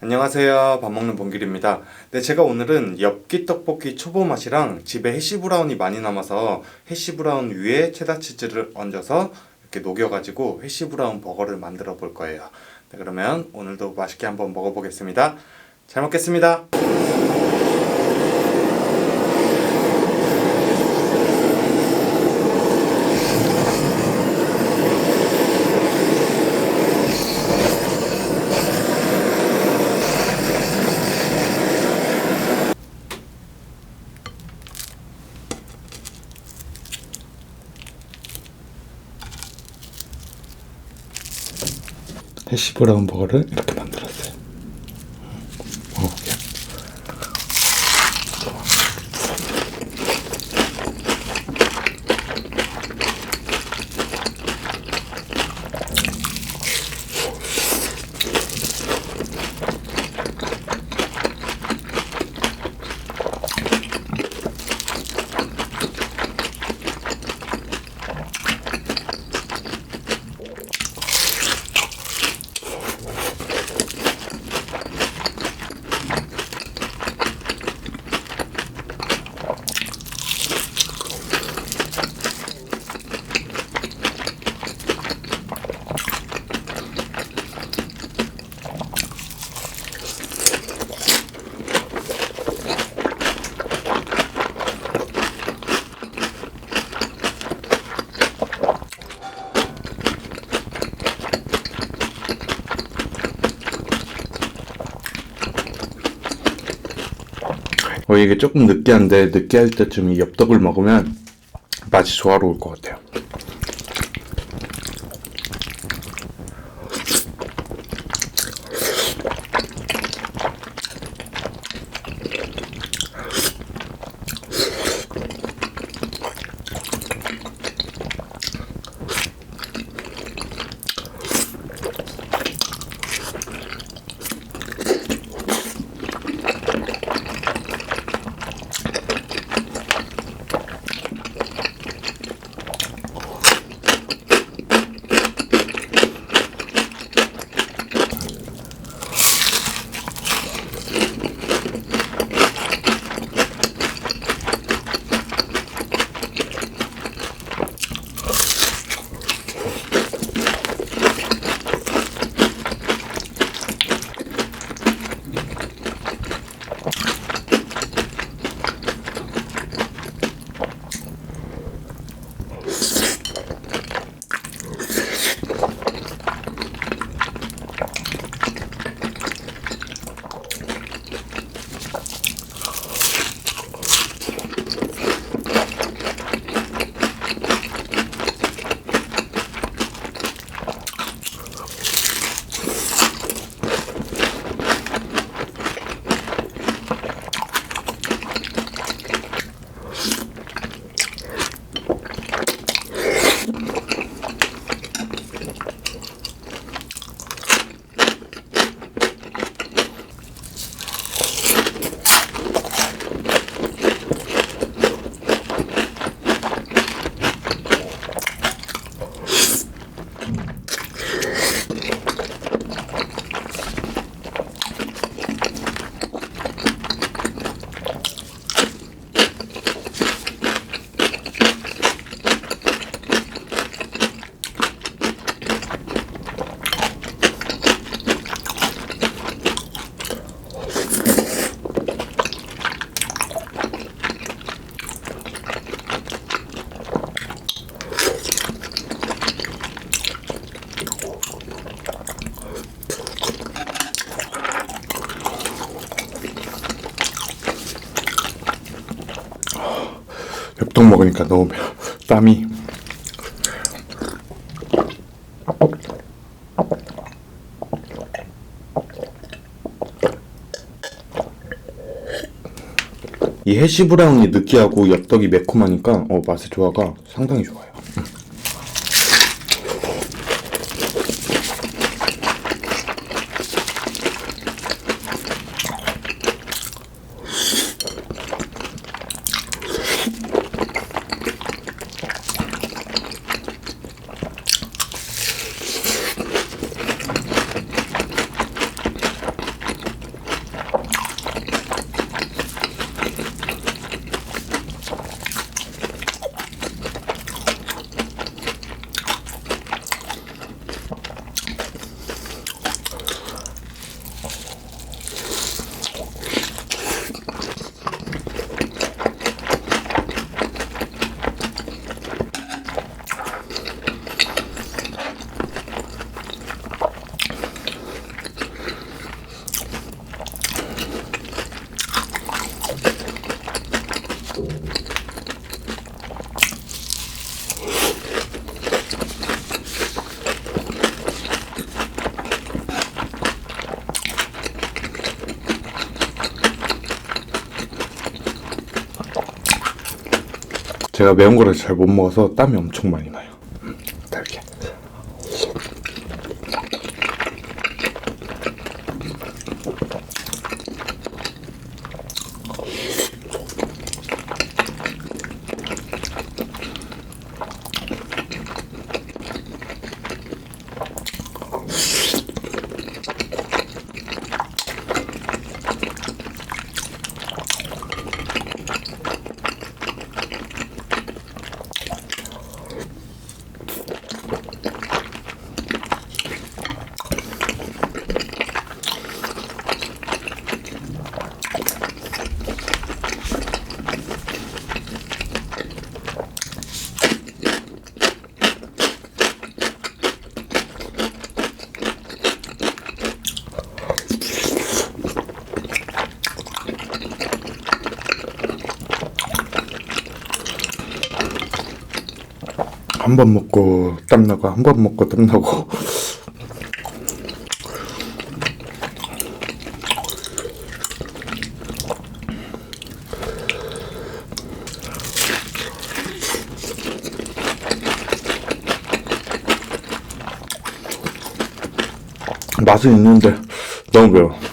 안녕하세요. 밥 먹는 봉길입니다. 네, 제가 오늘은 엽기 떡볶이 초보 맛이랑 집에 해시 브라운이 많이 남아서 해시 브라운 위에 체다 치즈를 얹어서 이렇게 녹여가지고 해시 브라운 버거를 만들어 볼 거예요. 네, 그러면 오늘도 맛있게 한번 먹어보겠습니다. 잘 먹겠습니다. 해시 브라운 버거를 이렇게 만들었어요. 어, 야. 어, 이게 조금 느끼한데 느끼할 때쯤 이 엽떡을 먹으면 맛이 조화로울 것 같아요. 엽떡 먹으니까 너무 매 땀이. 이 해시 브라운이 느끼하고 엽떡이 매콤하니까 어, 맛의 조화가 상당히 좋아요. 제가 매운 거를 잘 못 먹어서 땀이 엄청 많이 나요. 한 번 먹고 땀 나고 한 번 먹고 땀 나고 맛은 있는데 너무 매워.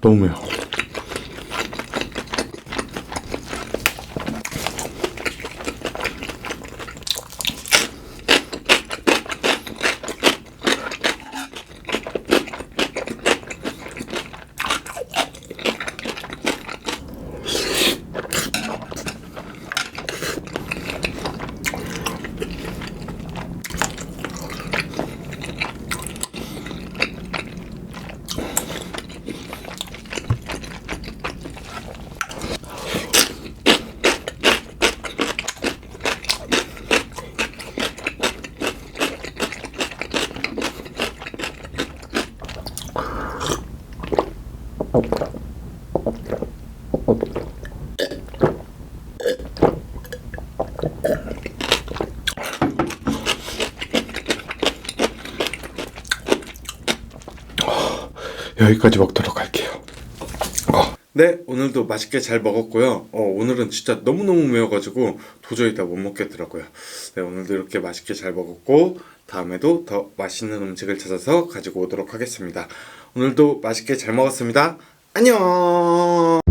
너무 매워. 여기까지 먹도록 할게요. 네, 오늘도 맛있게 잘 먹었고요. 어, 오늘은 진짜 너무너무 매워가지고 도저히 다 못 먹겠더라고요. 네, 오늘도 이렇게 맛있게 잘 먹었고, 다음에도 더 맛있는 음식을 찾아서 가지고 오도록 하겠습니다. 오늘도 맛있게 잘 먹었습니다. 안녕!